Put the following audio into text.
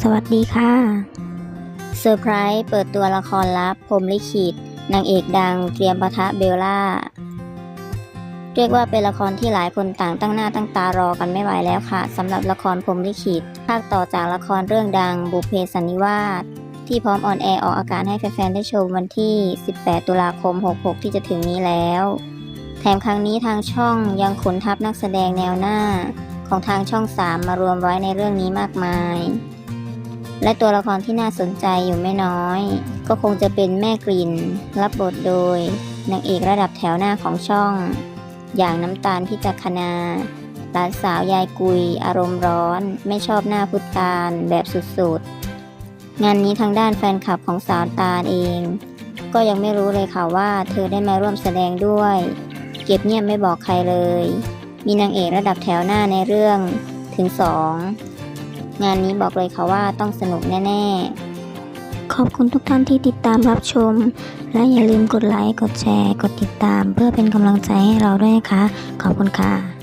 สวัสดีค่ะเซอร์ไพรส์เปิดตัวละครลับพรมลิขิตนางเอกดังเตรียมปะทะเบลล่า เรียกว่าเป็นละครที่หลายคนต่างตั้งหน้าตั้งตารอกันไม่ไหวแล้วค่ะสำหรับละครพรมลิขิตภาคต่อจากละครเรื่องดังบุพเพสันนิวาสที่พร้อมออนแอร์ออกอากาศให้แฟนๆได้ชมวันที่ 18 ตุลาคม 66 ที่จะถึงนี้แล้ว แถมครั้งนี้ทางช่องยังขนทัพนักแสดงแนวหน้า ของทางช่อง 3 มารวมไว้ในเรื่องนี้มากมาย และตัวละครที่น่าสนใจอยู่ไม่น้อย ก็คงจะเป็นแม่กลิ่น รับบทโดยนางเอกระดับแถวหน้าของช่อง อย่างน้ำตาลพิจักคณาหลานสาวยายกุย อารมณ์ร้อน ไม่ชอบหน้าพุทธานแบบสุดๆ งานนี้ทางด้านแฟนคลับของสาวตาลเอง ก็ยังไม่รู้เลยค่ะว่าเธอได้มาร่วมแสดงด้วย เก็บเงียบไม่บอกใครเลย มีนางเอกระดับแถวหน้าในเรื่องถึงสอง งานนี้บอกเลยค่ะว่าต้องสนุกแน่ๆ ขอบคุณทุกท่านที่ติดตามรับชม และอย่าลืมกดไลค์ กดแชร์ กดติดตาม เพื่อเป็นกำลังใจให้เราด้วยนะคะ ขอบคุณค่ะ